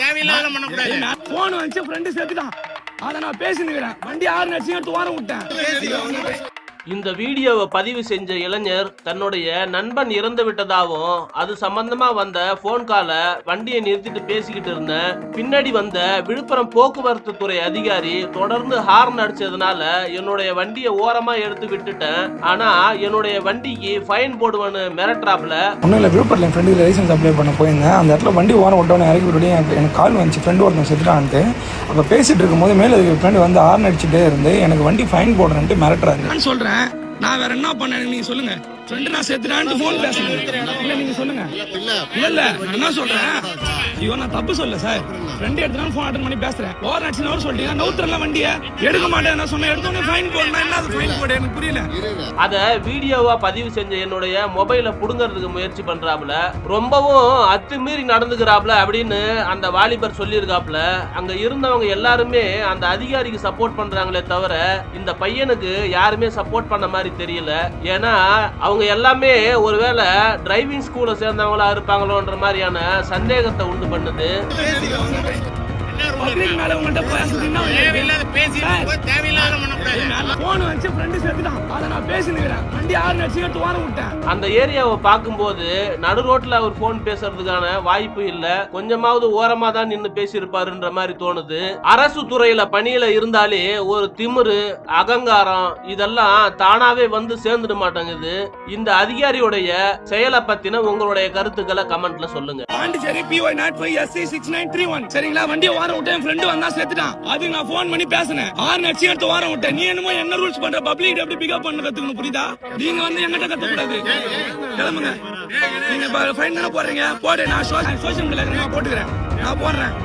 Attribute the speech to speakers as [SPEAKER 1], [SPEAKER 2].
[SPEAKER 1] தேவையில்லாத பண்ணக்கூடாது
[SPEAKER 2] போன் வச்சு ஃப்ரெண்டு சேர்த்துட்டான். அதை நான் பேசினுக்கிறேன் வண்டி ஆறு நடிச்சு எடுத்து ஓரம் விட்டேன்.
[SPEAKER 3] இந்த வீடியோவை பதிவு செஞ்ச இளைஞர் தன்னுடைய நண்பன் இறந்து விட்டதாகவும் அது சம்பந்தமா வந்த போன் காலை வண்டியை நிறுத்திட்டு பேசிக்கிட்டு இருந்தேன் பின்னாடி வந்த விழுப்புரம் போக்குவரத்து துறை அதிகாரி தொடர்ந்து ஹார்ன் அடிச்சதுனால என்னுடைய வண்டியை ஓரமா எடுத்து விட்டுட்டேன். ஆனா என்னுடைய வண்டிக்கு ஃபைன் போடுவேன்னு மிரட்டுறாப்ல
[SPEAKER 2] ஒன்றும் இல்லை விழுப்புரத்தில் என் ஃப்ரெண்டு லைசன்ஸ் அப்ளை பண்ண போயிருந்தேன். அந்த இடத்துல வண்டி ஓரம் விட்டவனே இறக்கி விட்டு எனக்கு கால் வந்துச்சு. ஃப்ரெண்டு ஒருத்தன் செத்துட்டான்ட்டு. அப்போ பேசிட்டு இருக்கும்போது மேலே ஃப்ரெண்டு வந்து ஆர்ன் அடிச்சுட்டே இருந்து எனக்கு வண்டி ஃபைன் போடுறேன்ட்டு மிரட்டுறாரு. நான் சொல்கிறேன் நான் வேற என்ன பண்ணேன் நீங்கள் சொல்லுங்க. ஃப்ரெண்டு நான் ஃபோன் பேசுறேன். சொல்லுங்க. நான் என்ன ஐயோ நான் தப்பு சொல்ல சார் ஃப்ரெண்டு எடுத்துனா ஃபோன் அட்டன் பண்ணி பேசுறேன். ஓவர் அவர் சொல்லிட்டீங்க. நவுத்துறல வண்டியை. எடுக்க மாட்டேன் நான் சொன்னேன். எடுத்தோடனே ஃபைன் போடணும் என்ன அது ஃபைன் எனக்கு புரியல.
[SPEAKER 3] அதை வீடியோவா பதிவு செஞ்ச என்னுடைய மொபைலை புடுங்கிறதுக்கு முயற்சி பண்றாப்புல. ரொம்பவும் அத்துமீறி நடந்துக்கிறாப்புல அப்படின்னு அந்த வாலிபர் சொல்லியிருக்காப்புல. அங்க இருந்தவங்க எல்லாருமே அந்த அதிகாரிக்கு சப்போர்ட் பண்றாங்களே தவிர இந்த பையனுக்கு யாருமே சப்போர்ட் பண்ண மாதிரி தெரியல. ஏன்னா அவங்க எல்லாமே ஒருவேளை டிரைவிங் ஸ்கூலை சேர்ந்தவங்களா இருப்பாங்களோன்ற மாதிரியான சந்தேகத்தை உண்டு பண்ணுது.
[SPEAKER 2] பப்ளிக் மேல உங்கள்ட்ட பேசுறீங்கன்னா
[SPEAKER 1] தேவையில்லாத பேசிட்டு தேவையில்லாத பண்ணக்கூடாது
[SPEAKER 2] போன் வச்சு ஃப்ரெண்டு சேர்த்துட்டான் அதை நான் பேசினுக்கிறேன். வண்டி ஆறு நடிச்சு எடுத்து ஓரம் விட்டேன்.
[SPEAKER 3] அந்த ஏரியாவை பார்க்கும்போது நடு ரோட்ல அவர் போன் பேசுறதுக்கான வாய்ப்பு இல்ல. கொஞ்சமாவது ஓரமா தான் நின்னு பேசியிருப்பாருன்ற மாதிரி தோணுது. அரசு துறையில பணியில இருந்தாலே ஒரு திமிரு அகங்காரம் இதெல்லாம் தானாவே வந்து சேர்ந்துட மாட்டேங்குது. இந்த அதிகாரியுடைய செயலை பத்தின உங்களுடைய கருத்துக்களை கமெண்ட்ல சொல்லுங்க.
[SPEAKER 2] Pondicherry P Y naught five S C six nine three one சரிங்களா? வண்டியை வாரம் விட்டேன். என் ஃப்ரெண்டு வந்தா சேர்த்துட்டான். அது நான் ஃபோன் பண்ணி பேசினேன். ஆறு நடிச்சு எடுத்து வாரம் விட்டேன். நீ என்னமோ என்ன ரூல்ஸ் பண்ற? பப்ளிக் எப்படி பிக்கப் பண்ண கத்துக்கணும் புரியுதா? நீங்க வந்து எங்கிட்ட கத்துக்கூடாது. கிளம்புங்க. நீங்க ஃபைன் தானே போடுறீங்க? போடு நான் சோஷியல் மீடியா நான் போட்டுக்கிறேன். நான் போடுறேன்.